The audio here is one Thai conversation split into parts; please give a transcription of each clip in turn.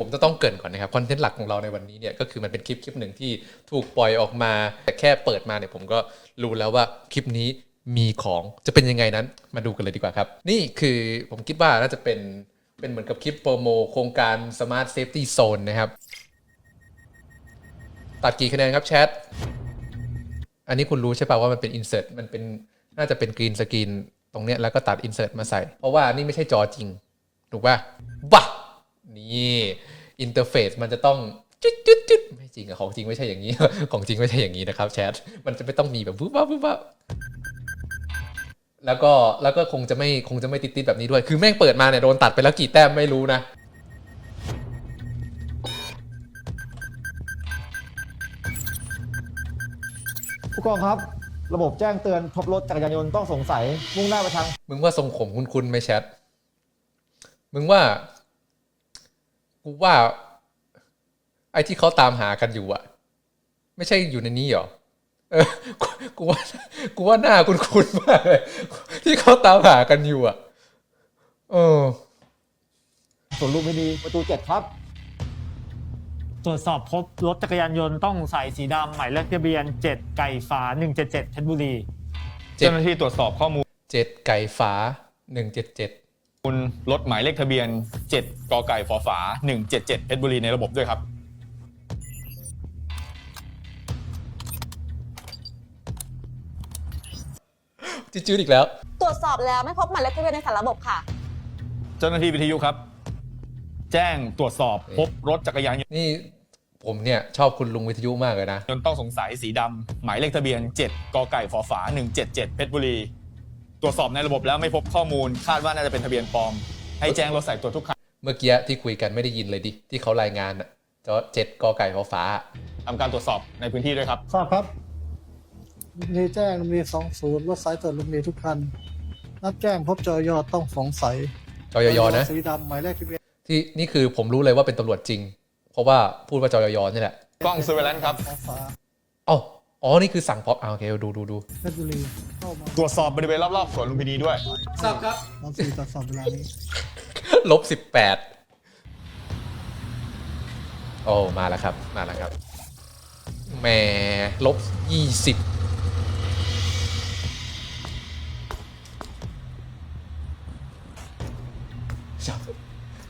ผมจะต้องเกินก่อนนะครับคอนเทนต์หลักของเราในวันนี้เนี่ยก็คือมันเป็นคลิปคลิปหนึ่งที่ถูกปล่อยออกมา แต่แค่เปิดมาเนี่ยผมก็รู้แล้วว่าคลิปนี้มีของจะเป็นยังไงนั้นมาดูกันเลยดีกว่าครับ นี่คือผมคิดว่าน่าจะเป็นเป็นเหมือนกับคลิปโปรโมโครงการ Smart Safety Zone นะครับ ตัดกี่คะแนนครับแชท อันนี้คุณรู้ใช่ป่าว่ามันเป็น insert มันเป็นน่าจะเป็นกรีนสกรีนตรงเนี้ยแล้วก็ตัด insert มาใส่ เพราะว่านี่ไม่ใช่จอจริง ถูกป่ะบ้า นี่อินเทอร์เฟซมันจะต้องจุดจุดจุดไม่จริงอะของจริงไม่ใช่อย่างนี้ ของจริงไม่ใช่อย่างนี้นะครับแชทมันจะไม่ต้องมีแบบปุ๊บปั๊บปุ๊บปั๊บแล้วก็แล้วก็คงจะไม่คงจะไม่ติดติดๆแบบนี้ด้วย คือแม่งเปิดมาเนี่ยโดนตัดไปแล้วกี่แต้มไม่รู้นะผู้กองครับ ระบบแจ้งเตือนพบรถจักรยานยนต์ต้องสงสัยมุ่งหน้าไปทาง มึงว่าทรงผมคุณคุณไหมแชท มึงว่า กูว่า ไอ้ที่เขาตามหากันอยู่อะไม่ใช่อยู่ในนี้เหรอเออกูกูว่ากูว่าหน้าคุณคุณมากเลยที่เขาตามหากันอยู่อะเออสวนลุมพินีประตูเจ็ดครับตรวจสอบพบรถจักรยานยนต์ต้องใส่สีดำหมายเลขทะเบียน 7 ไก่ฝา177เพชรบุรีเจ็ดเจ้าหน้าที่ตรวจสอบข้อมูล เจ็ดไก่ฝาหนึ่งเจ็ดเจ็ด รถหมายเลขทะเบียน 7กไก่ฝอฝา 177เพชรบุรีในระบบด้วยครับ จืดๆอีกแล้ว ตรวจสอบแล้วไม่พบหมายเลขทะเบียนในสารระบบค่ะ เจ้าหน้าที่วิทยุครับ แจ้งตรวจสอบพบรถจักรยานยนต์นี่ผมเนี่ยชอบคุณลุงวิทยุมากเลยนะต้องสงสัยสีดำหมายเลขทะเบียน 7กไก่ฝอฝา 177เพชรบุรี ตรวจสอบในระบบแล้วไม่พบข้อมูล คาดว่าน่าจะเป็นทะเบียนปลอม ให้แจ้งรถสายตรวจทุกคันเมื่อกี้ที่คุยกันไม่ได้ยินเลยดิ ที่เขารายงานอะจอเจ็ดกอไก่ฟ้าฟ้าทำการตรวจสอบในพื้นที่ด้วยครับ ทราบครับมีแจ้งมีสองศูนย์รถสายตรวจลุมพินีทุกคันรับแจ้งพบจอยอต้องสงสัยจอยยนะ สีดำหมายเลขทะเบียนที่นี่คือผมรู้เลยว่าเป็นตำรวจจริง เพราะว่าพูดว่าจอยยนี่แหละกล้องซูเวลนครับ ฟ้าฟ้าอ๋อ อ๋อ นี่คือสั่งพอปอ่าโอเคดูดูดูเพชรบุรีเข้ามาตรวจสอบบริเวณรอบๆสวนลุมพินีด้วยน้องสี่ตรวจสอบเวลานี้ลบสิบแปดโอ้มาแล้วครับมาแล้วครับแหมลบยี่สิบ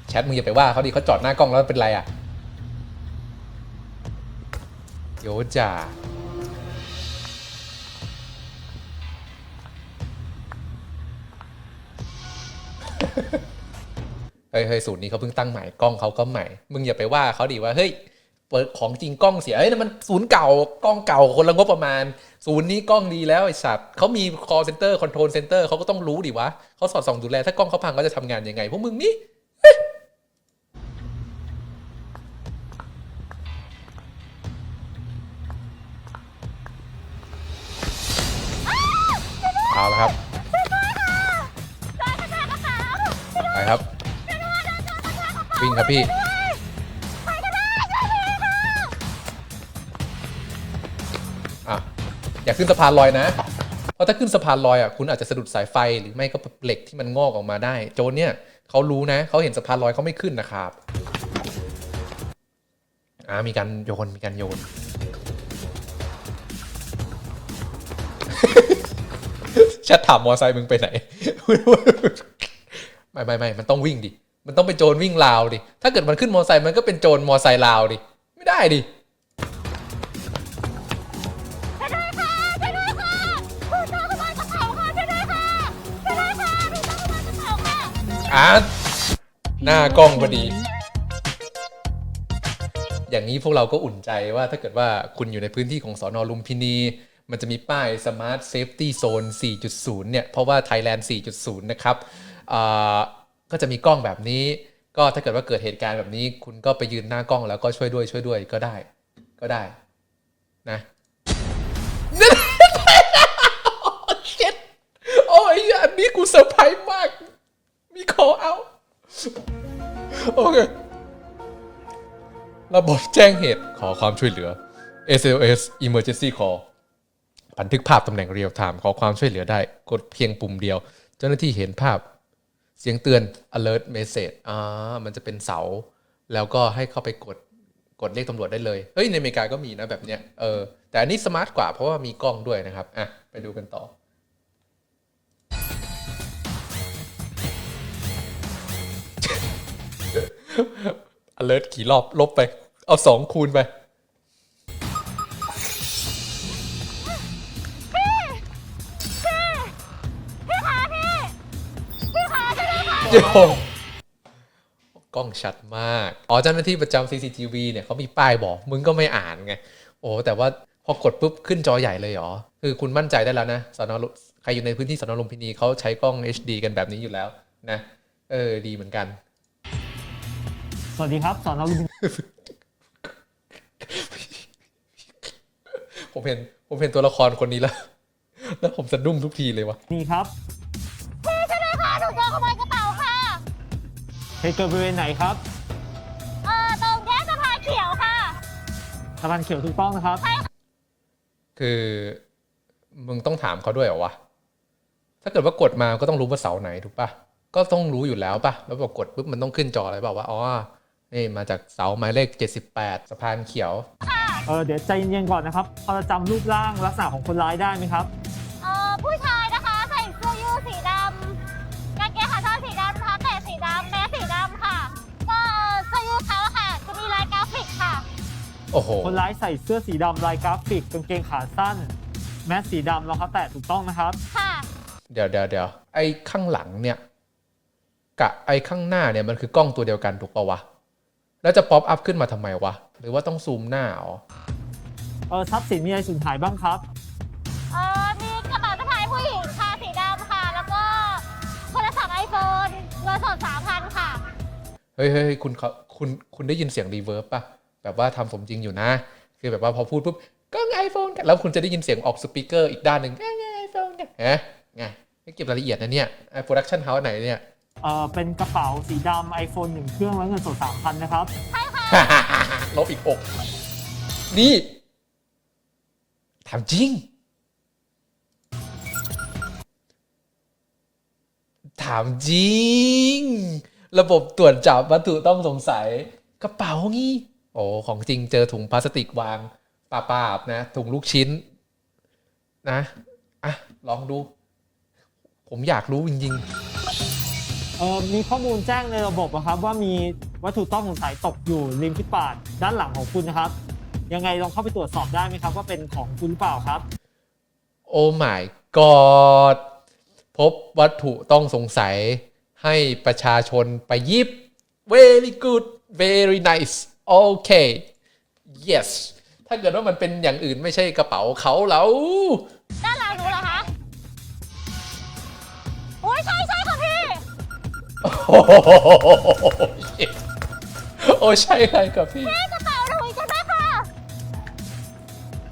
แชทมึงอย่าไปว่าเขาดิเขาจอดหน้ากล้องแล้วเป็นไรอะโยจ่า เฮ้ยเฮ้ยสูตรนี้เขาเพิ่งตั้งใหม่กล้องเขาก็ใหม่ มึงอย่าไปว่าเขาดิว่าเฮ้ยเปิดของจริงกล้องเสียเฮ้ยมันศูนย์เก่ากล้องเก่าคนละงบประมาณ ศูนย์นี้กล้องดีแล้วไอ้สัตว์เขามี call center control center เขาก็ต้องรู้ดิวะเขาสอดส่องดูแลถ้ากล้องเขาพังเขาจะทำงานยังไงพวกมึงนี่เฮ้ยเอาละครับ ครับ วิ่งครับพี่อะอย่าขึ้นสะพานลอยนะ เพราะถ้าขึ้นสะพานลอยอะคุณอาจจะสะดุดสายไฟหรือไม่ก็เหล็กที่มันงอกออกมาได้ โจรเนี่ยเขารู้นะเขาเห็นสะพานลอยเขาไม่ขึ้นนะครับอ่ามีการโยนมีการโยนแชทถามมอไซค์มึงไปไหน ไม่ไม่ไม่มันต้องวิ่งดิ มันต้องเป็นโจรวิ่งราวดิ ถ้าเกิดมันขึ้นมอไซค์มันก็เป็นโจรมอไซค์ราวดิ ไม่ได้ดิช่วยด้วยค่ะช่วยด้วยค่ะถูกโจรขโมยกระเป๋าค่ะช่วยด้วยค่ะช่วยด้วยค่ะถูกโจรขโมยกระเป๋าค่ะอะหน้ากล้องพอดี อย่างนี้พวกเราก็อุ่นใจว่าถ้าเกิดว่าคุณอยู่ในพื้นที่ของสอนอลุมพินี มันจะมีป้าย Smart Safety Zone 4.0 เนี่ย เพราะว่า Thailand 4.0 นะครับอ่า ก็จะมีกล้องแบบนี้ ก็ถ้าเกิดว่าเกิดเหตุการณ์แบบนี้ คุณก็ไปยืนหน้ากล้องแล้วก็ช่วยด้วยช่วยด้วยก็ได้ ก็ได้ นะเช็ดโอ้ยอันนี้กูเซอร์ไพรส์มาก มีขอเอาโอเคระบบแจ้งเหตุขอความช่วยเหลือ SLS Emergency Call บันทึกภาพตำแหน่งเรียลไทม์ขอความช่วยเหลือได้ กดเพียงปุ่มเดียว เจ้าหน้าที่เห็นภาพ เสียงเตือน alert message อ่ามันจะเป็นเสา แล้วก็ให้เข้าไปกดกดเรียกตำรวจได้เลย เฮ้ย ในอเมริกาก็มีนะแบบเนี้ย เออ แต่อันนี้สมาร์ทกว่าเพราะว่ามีกล้องด้วยนะครับ อะ ไปดูกันต่อ alert ขี่รอบลบไป เอาสองคูณไป ช่วยด้วยค่ะโยกล้องชัดมาก อ๋อเจ้าหน้าที่ประจำ CCTV เนี่ยเขามีป้ายบอก มึงก็ไม่อ่านไง โอ้แต่ว่าพอกดปุ๊บขึ้นจอใหญ่เลยเหรอ คือคุณมั่นใจได้แล้วนะสอนอลุใครอยู่ในพื้นที่สอนอลุมพินีเขาใช้กล้อง HD กันแบบนี้อยู่แล้วนะ เออ ดีเหมือนกัน สวัสดีครับสอนอลุมพินี ผมเห็นผมเห็นตัวละครคนนี้แล้ว แล้วผมสะดุ้งทุกทีเลยวะครับ เหตุเกิดบริเวณไหนครับเอ่อตรงแยกสะพานเขียวค่ะ สะพานเขียวถูกต้องนะครับ คือ มึงต้องถามเขาด้วยเหรอวะ ถ้าเกิดว่ากดมาก็ต้องรู้ว่าเสาไหนถูกปะก็ต้องรู้อยู่แล้วปะแล้วบอกกดปุ๊บมันต้องขึ้นจออะไรเปล่าว่าอ๋อนี่มาจากเสาหมายเลข 78 สะพานเขียว เออเดี๋ยวใจเย็นๆก่อนนะครับพอจะจำรูปร่างลักษณะของคนร้ายได้ไหมครับ เอ่อผู้ชายนะคะ ใส่เสื้อยืดสีด โอ้โหคนร้ายใส่เสื้อสีดำลายกราฟิกกางเกงขาสั้น แมสสีดำรองเท้าแตะถูกต้องนะครับ ค่ะเดี๋ยวเดี๋ยวเดี๋ยวไอ้ข้างหลังเนี่ยกับไอ้ข้างหน้าเนี่ยมันคือกล้องตัวเดียวกันถูกปะวะ แล้วจะป๊อปอัพขึ้นมาทำไมวะ หรือว่าต้องซูมหน้าอ๋อเออทรัพย์สินมีอะไรสูญหายบ้างครับ เอ่อมีกระเป๋าสะพายผู้หญิงค่ะสีดำค่ะ แล้วก็โทรศัพท์ไอโฟนเงินสดสามพันค่ะ เฮ้ยเฮ้ยเฮ้ยคุณเขาคุณคุณได้ยินเสียงรีเวิร์บป่ะ แบบว่าทำสมจริงอยู่นะ คือแบบว่าพอพูดปุ๊บก็ไอโฟนกันแล้วคุณจะได้ยินเสียงออกสปีกเกอร์อีกด้านหนึ่งไงไอโฟนกันฮะไงไม่เก็บรายละเอียดนะเนี่ยโปรดักชันเฮาส์ไหนเนี่ยเออเป็นกระเป๋าสีดำ iPhone หนึ่งเครื่องและเงินสด3,000 นะครับลบอีกอก นี่ถามจริง ถามจริง ระบบตรวจจับวัตถุต้องสงสัย กระเป๋างี้ โอ้ของจริงเจอถุงพลาสติกวางปาปาบๆนะถุงลูกชิ้น นะอะลองดู ผมอยากรู้จริงเออมีข้อมูลแจ้งในระบบนะครับ ว่ามีวัตถุต้องสงสัยตกอยู่ริมฟุตบาทด้านหลังของคุณนะครับ ยังไงลองเข้าไปตรวจสอบได้ไหมครับ ว่าเป็นของคุณหรือเปล่าครับ โอ้ my god พบวัตถุต้องสงสัยให้ประชาชนไปหยิบ very good very nice okay yes ถ้าเกิดว่ามันเป็นอย่างอื่นไม่ใช่กระเป๋าเขาแล้วด้านหลังหนูเหรอคะโอ้ยใช่ใช่ค่ะพี่ โอ้โหโอ้ใช่เลยกับพี่ พี่กระเป๋าหนูใช่ไหมคะ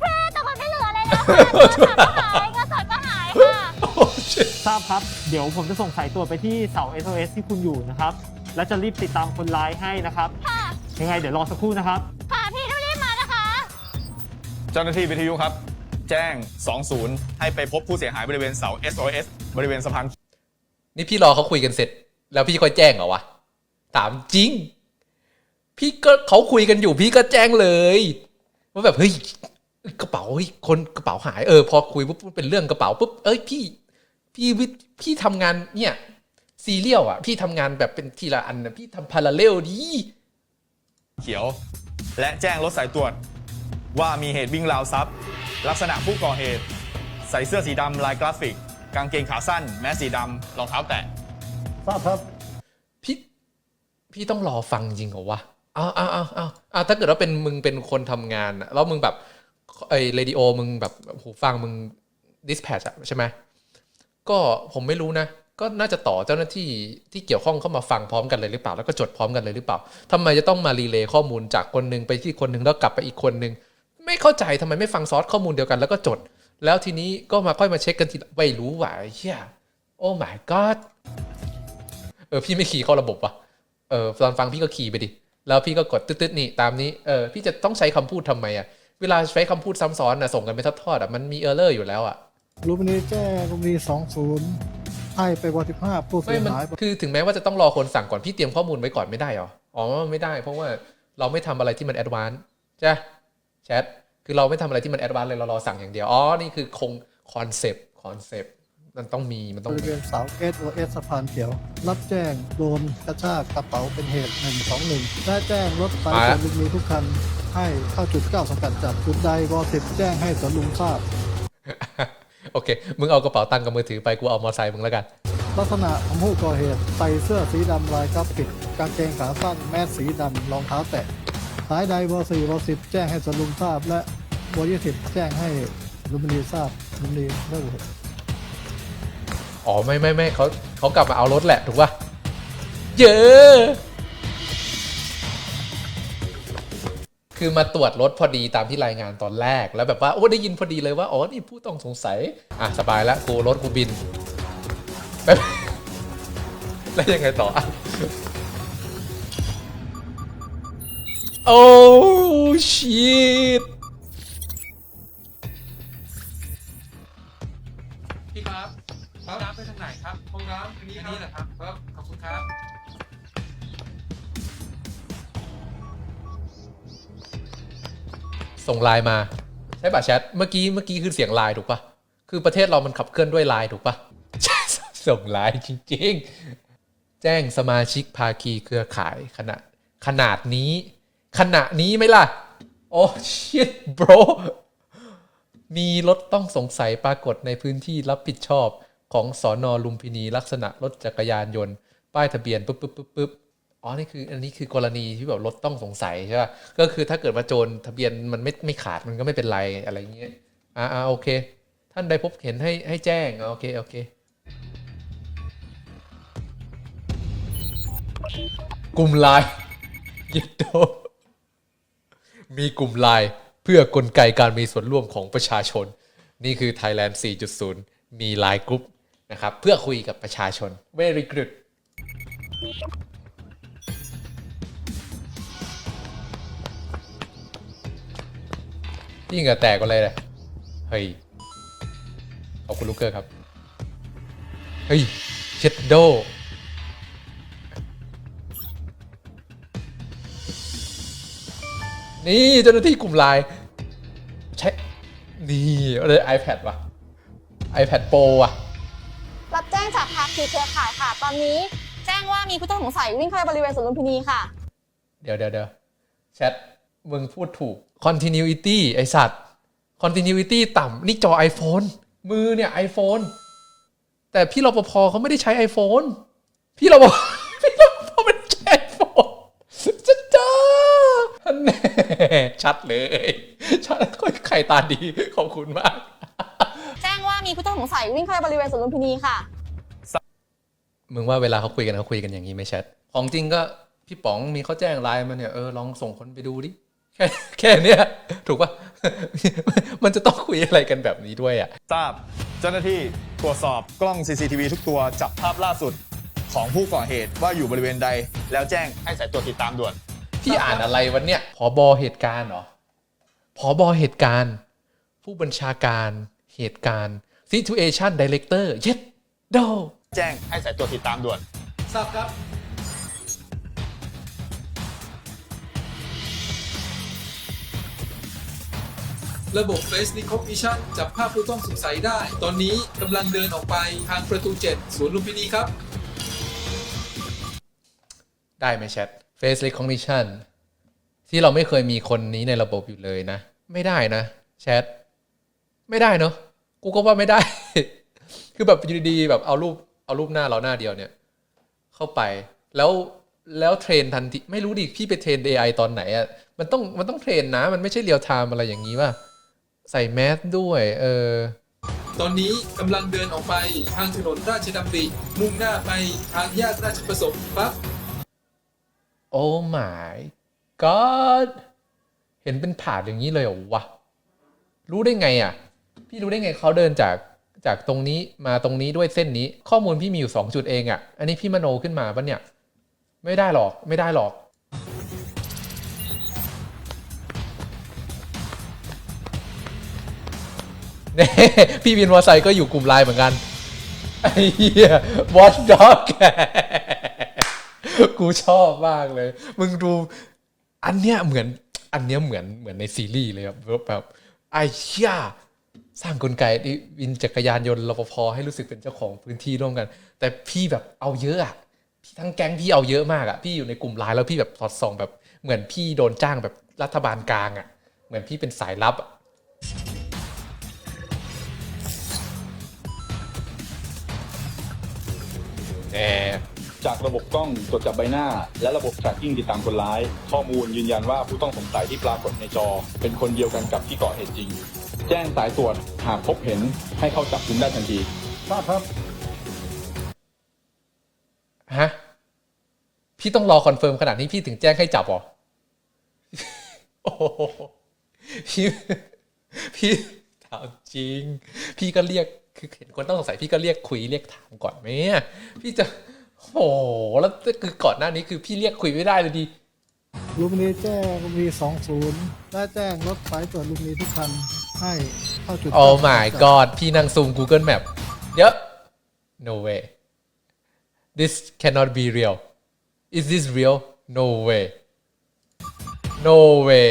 พี่แต่มันไม่เหลืออะไรแล้วค่ะเงินสดก็หายเงินสดก็หายค่ะ โอ้ shit ทราบครับ เดี๋ยวผมจะส่งสายตรวจไปที่เสา SOS ที่คุณอยู่นะครับ และจะรีบติดตามคนร้ายให้นะครับ ค่ะ ยังไงเดี๋ยวรอสักครู่นะครับ ค่ะพี่ต้องรีบมานะคะ เจ้าหน้าที่วิทยุครับ แจ้ง 20 ให้ไปพบผู้เสียหายบริเวณเสา SOS บริเวณสะพานนี่พี่รอเขาคุยกันเสร็จ แล้วพี่ค่อยแจ้งเหรอวะ ถามจริง พี่ก็เขาคุยกันอยู่ พี่ก็แจ้งเลยว่าแบบเฮ้ยกระเป๋าเฮ้ยคนกระเป๋าหายเออพอคุยปุ๊บเป็นเรื่องกระเป๋าปุ๊บเอ้ยพี่ พี่วิพี่ทำงานเนี่ยซีเรียลอะ พี่ทำงานแบบเป็นทีละอันนะพี่ทำพาราเลลดี เขียว และแจ้งรถสายตรวจ ว่ามีเหตุวิ่งราวทรัพย์ ลักษณะผู้ก่อเหตุ ใส่เสื้อสีดำลายกราฟิก กางเกงขาสั้น แมสสีดำรองเท้าแตะทราบครับพี่พี่ต้องรอฟังจริงเหรอวะเอาเอาเอาเอาเอาถ้าเกิดว่าเป็นมึงเป็นคนทำงานอะแล้วมึงแบบไอ้เรดิโอมึงแบบหูฟังมึงดิสแพชอะใช่ไหมก็ผมไม่รู้นะ ก็น่าจะต่อเจ้าหน้าที่ที่เกี่ยวข้องเข้ามาฟังพร้อมกันเลยหรือเปล่า แล้วก็จดพร้อมกันเลยหรือเปล่าทำไมจะต้องมารีเลย์ข้อมูลจากคนหนึ่งไปที่คนหนึ่งแล้วกลับไปอีกคนหนึ่งไม่เข้าใจทำไมไม่ฟังซอสข้อมูลเดียวกันแล้วก็จด แล้วทีนี้ก็มาค่อยมาเช็คกันทีไม่รู้ว่ะไอ้เฮียโอ้ my god เออพี่ไม่ขี่เข้าระบบว่ะเออตอนฟังพี่ก็ขี่ไปดิแล้วพี่ก็กดตึ๊ดๆนี่ตามนี้เออพี่จะต้องใช้คำพูดทำไมอะเวลาใช้คำพูดซ้ำซ้อนนะส่งกันเป็นทอดๆอะมันมีเออร์เลอร์อยู่แล้วอะลูมินีแจ้งลูมินีสองศูนย์ ให้ไปวันที่ห้าผู้เสีไม่ยมันหายคือถึงแม้ว่าจะต้องรอคนสั่งก่อนพี่เตรียมข้อมูลไว้ก่อนไม่ได้หรออ๋ออ๋อไม่ได้ เพราะว่าเราไม่ทำอะไรที่มันแอดวานซ์ใช่แชทคือเราไม่ทำอะไรที่มันแอดวานซ์เลยเรารอสั่งอย่างเดียว อ๋อ นี่คือคงคอนเซปต์คอนเซปต์มันต้องมีมันต้บองริมี เวณเสา SOS สะพานเขียว รับแจ้งโดนกระชากกระเป๋าเป็นเหตุ121และแจ้งรถสายสวนลุมมีทุกคัน ให้เข้าจุดเก้าสกัดจับจุดใดวอสิบแจ้งให้สวนลุมทราบ โอเค มึงเอากระเป๋าตังค์กับมือถือไปกูเอามอเตอร์ไซค์มึงแล้วกัน ลักษณะของผู้ก่อเหตุใส่เสื้อสีดำลายกราฟิกกางเกงขาสั้นแมสสีดำรองเท้าแตะสายใดวอสี่วอสิบแจ้งให้สวนลุมทราบ และวอยี่สิบแจ้งให้ลุมพินีทราบลุมพินีเลิกอ๋อไม่ไม่ไม่เขาเขากลับมาเอารถแหละถูกป่ะเย คือมาตรวจรถพอดีตามที่รายงานตอนแรก แล้วแบบว่าโอ้ได้ยินพอดีเลยว่า อ๋อ นี่ผู้ต้องสงสัย อะ สบายแล้วกูรถกูบิน แล้วยังไงต่อ โอ้ชิตพี่ครับห้องน้ำไปทางไหนครับห้องน้ำอันนี้นี่แหละครับครับขอบคุณครับ ส่งไลน์มา ใช่ป่ะแชทเมื่อกี้เมื่อกี้คือเสียงไลน์ถูกป่ะคือประเทศเรามันขับเคลื่อนด้วยไลน์ถูกป่ะส่งไลน์จริง ๆ แจ้งสมาชิกภาคีเครือข่ายขนาดขนาดนี้ ขณะนี้ไหมล่ะ โอ้ชิต bro มีรถต้องสงสัยปรากฏในพื้นที่รับผิดชอบของสอนอลุมพินีลักษณะรถจักรยานยนต์ ป้ายทะเบียนปุ๊บปุ๊บปุ๊บปุ๊บ อ๋อ นี่คืออันนี้คือกรณีที่แบบรถต้องสงสัยใช่ป่ะ ก็คือถ้าเกิดว่าโจรทะเบียนมันไม่ไม่ขาดมันก็ไม่เป็นไรอะไรอย่างเงี้ย อ่าอ่าโอเค ท่านใดพบเห็นให้ให้แจ้ง โอเค โอเค กลุ่มไลน์ยิดโดมีกลุ่มไลน์เพื่อกลไกการมีส่วนร่วมของประชาชน นี่คือ Thailand 4.0 มีไลน์กรุ๊ปนะครับ เพื่อคุยกับประชาชน very good ยิ่งกับแตกกันเลยเลยเฮ้ยขอบคุณลูกเกอร์ครับ เฮ้ย เช็ดโด นี่เจ้าหน้าที่กลุ่มไลน์ใช้นี่เลย iPad ว่ะ iPad Pro ว่ะรับแจ้งจากภาคีเครือข่ายค่ะ ตอนนี้แจ้งว่ามีผู้ต้องสงสัยวิ่งเข้าไปบริเวณสวนลุมพินีค่ะ เดี๋ยวเดี๋ยวเดี๋ยวแชท มึงพูดถูก continuity ไอสัตว์ continuity ต่ำนี่จอ iPhone มือเนี่ย iPhone แต่พี่รปภเขาไม่ได้ใช้ iPhone พี่รปภพี่รปภไม่ได้ใช้ iPhone จะจ้าฮันแน่ชัดเลย ชัดใครตาดีขอบคุณมาก แจ้งว่ามีผู้ต้องสงสัยวิ่งเข้าไปบริเวณสวนลุมพินีค่ะ มึงว่าเวลาเขาคุยกันเขาคุยกันอย่างนี้ไหมแชทของจริงก็พี่ป๋องมีเขาแจ้งไลน์มาเนี่ยเออลองส่งคนไปดูดิ แค่แค่เนี้ยถูกปะมันจะต้องคุยอะไรกันแบบนี้ด้วยอะทราบเจ้าหน้าที่ตรวจสอบกล้อง CCTV ทุกตัวจับภาพล่าสุดของผู้ก่อเหตุว่าอยู่บริเวณใด แล้วแจ้งให้สายตรวจติดตามด่วน พี่อ่านอะไรวันเนี้ยผอบอเหตุการณ์เหรอผอบอเหตุการณ์ ผู้บัญชาการเหตุการณ์ situation director เย็ดโดแจ้งให้สายตรวจติดตามด่วนทราบครับ ระบบ Face Recognition จับภาพผู้ต้องสงสัยได้ ตอนนี้กำลังเดินออกไปทางประตู 7 สวนลุมพินีครับ ได้ไหมแชท face recognition ที่เราไม่เคยมีคนนี้ในระบบอยู่เลยนะ ไม่ได้นะแชท ไม่ได้เนอะกูก็ว่าไม่ได้ คือแบบอยู่ดีๆแบบเอารูปเอารูปหน้าเราหน้าเดียวเนี่ย เข้าไปแล้วแล้วเทรนทันทีไม่รู้ดิพี่ไปเทรน AI ตอนไหนอะ่ะมันต้องมันต้องเทรนนะ มันไม่ใช่เรียลไทม์อะไรอย่างนี้ว่า ใส่แมสด้วยเออตอนนี้กำลังเดินออกไปทางถนนราชดำริมุ่งหน้าไปทางแยกราชประสงค์ครับโอ้ my god เห็นเป็นผาดอย่างนี้เลยเหรอวะรู้ได้ไงอะ พี่รู้ได้ไงเขาเดินจากจากตรงนี้มาตรงนี้ด้วยเส้นนี้ ข้อมูลพี่มีอยู่ 2 จุดเองอะ อันนี้พี่มโนขึ้นมาปะเนี่ย ไม่ได้หรอกไม่ได้หรอก น่พี่วินวอไซค์ก็อยู่กลุ่มไลน์เหมือนกันไอ้เหี้ย watch dog กูชอบมากเลย มึงดู อันเนี้ยเหมือน อันเนี้ยเหมือนเหมือนในซีรีส์เลยครับแบบไอ้เชี่ยสร้างกลไกที่วินจักรยานยนต์รปภให้รู้สึกเป็นเจ้าของพื้นที่ร่วมกัน แต่พี่แบบเอาเยอะอะพี่ทั้งแก๊งพี่เอาเยอะมากอะพี่อยู่ในกลุ่มไลน์แล้วพี่แบบสอดส่องแบบเหมือนพี่โดนจ้างแบบรัฐบาลกลางอะเหมือนพี่เป็นสายลับอะ แหมจากระบบกล้องตรวจจับใบหน้า และระบบ tracking ติดตามคนร้าย ข้อมูลยืนยันว่าผู้ต้องสงสัยที่ปรากฏในจอ เป็นคนเดียวกันกับที่ก่อเหตุจริง แจ้งสายตรวจหากพบเห็นให้เข้าจับกุมได้ทันทีทราบครับ ฮะ พี่ต้องรอคอนเฟิร์มขนาดนี้พี่ถึงแจ้งให้จับเหรอ โอ้โหพี่พี่ถามจริง พี่ก็เรียก คือเห็นคนต้องสงสัยพี่ก็เรียกคุยเรียกถามก่อนไหมอะพี่จะโอ้โหแล้วคือก่อนหน้านี้คือพี่เรียกคุยไม่ได้เลยดีลุมพินีแจ้งลุมพินี20และแจ้งรถสายตรวจลุมพินีทุกคันให้เข้าจุด Oh my god พี่นั่งซูม Google Map เดี๋ยว no way this cannot be real is this real no way no way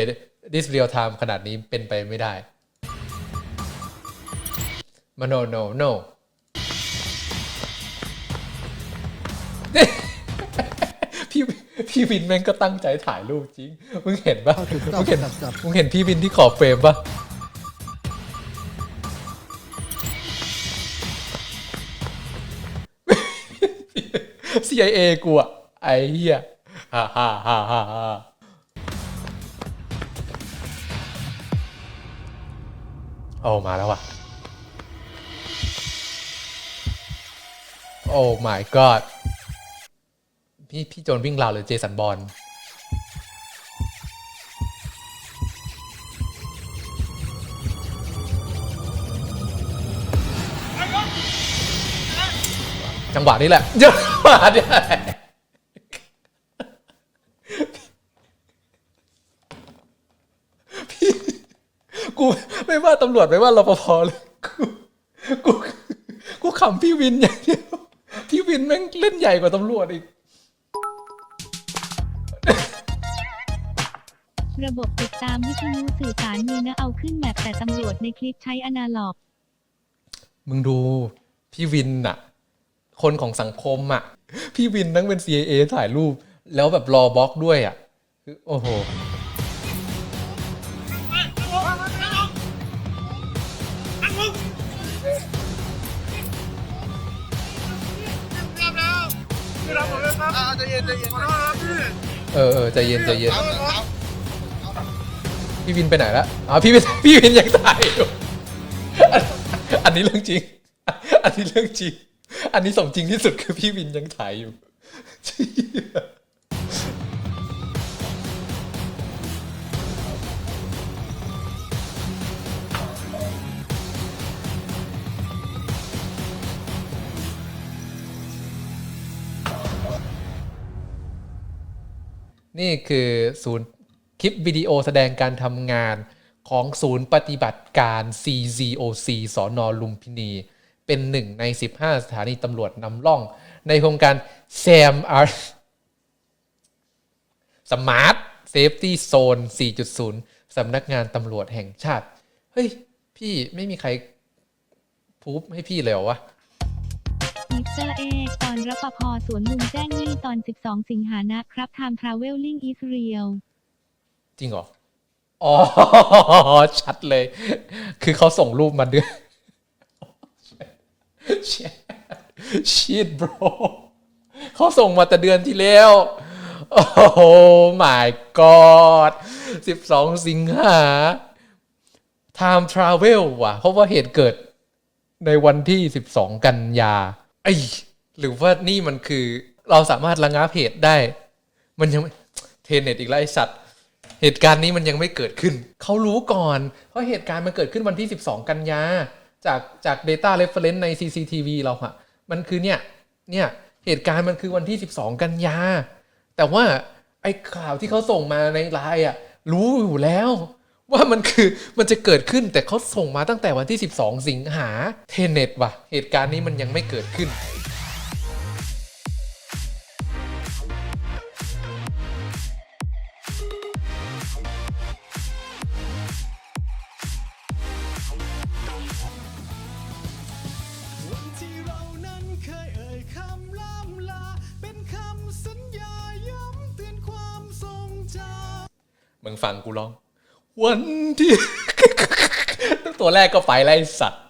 this real time ขนาดนี้เป็นไปไม่ได้มา no no no พี่พี่วินแม่งก็ตั้งใจถ่ายรูปจริง มึงเห็นปะเข้าจุดมึงเห็นจับจับมึงเห็นพี่วินที่ขอบเฟรมปะ CIA กูอะไอ้เหี้ยฮ่าฮ่าฮ่าฮ่าฮ่าโอ้มาแล้วว่ะ โอ้ my god พี่พี่โจนวิ่งราวหรือเจสันบอลจังหวะนี้แหละจังหวะนี้พี่กูไม่ว่าตำรวจไม่ว่ารปภเลย กู กู กูขำพี่วินอย่างเดียว พี่วินแม่งเล่นใหญ่กว่าตำรวจอีก ระบบติดตามวิทยุสื่อสารมีนะเอาขึ้นแมปแต่ตำรวจในคลิปใช้อนาล็อก มึงดู พี่วินอะคนของสังคมอะพี่วินนั่งเป็น CIA ถ่ายรูป แล้วแบบรอบล็อกด้วยอะคือโอ้โห เออเออใจเย็นใจเย็นพี่วินไปไหนละอ๋อพี่วินพี่วินยังถ่ายอยู่อันอันนี้เรื่องจริง อันนี้เรื่องจริง อันนี้สมจริงที่สุดคือพี่วินยังถ่ายอยู่ นี่คือศูนย์คลิปวิดีโอแสดงการทำงานของศูนย์ปฏิบัติการ CZOC สอนอลุมพินี เป็นหนึ่งใน 15 สถานีตำรวจนำร่อง ในโครงการ SAM R Smart Safety Zone 4.0สำนักงานตำรวจแห่งชาติ เฮ้ย พี่ไม่มีใครพูบให้พี่เลยเหรอวะ เตอร์เอกตอนรปภสวนลุมแจ้งนี่ตอน 12 สิงหานะครับ Time Traveling is real จริงเหรอ อ๋อ ชัดเลย คือเขาส่งรูปมาด้วยชิด bro เขาส่งมาแต่เดือนที่แล้ว โอ้โห my god 12 สิงหา time travel ว่ะ เพราะว่าเหตุเกิดในวันที่ 12 กันยา ไอหรือว่านี่มันคือเราสามารถระงับเหตุได้ มันยังเทเน็ตอีกแล้วไอสัตว์เหตุการณ์นี้มันยังไม่เกิดขึ้น เขารู้ก่อน เพราะเหตุการณ์มันเกิดขึ้นวันที่ 12 กันยา จากจาก Data Reference ใน CCTV เราอะมันคือเนี่ย เนี่ย เหตุการณ์มันคือวันที่ 12 กันยา แต่ว่าไอ้ข่าวที่เขาส่งมาในไลน์อะรู้อยู่แล้ว ว่ามันคือมันจะเกิดขึ้นแต่เขาส่งมาตั้งแต่วันที่ 12 สิงหาเทเน็ตว่ะ เหตุการณ์นี้มันยังไม่เกิดขึ้น วัมึงฟังกูร้อง วันที่ ตัวแรกก็ไปไล่สัตว์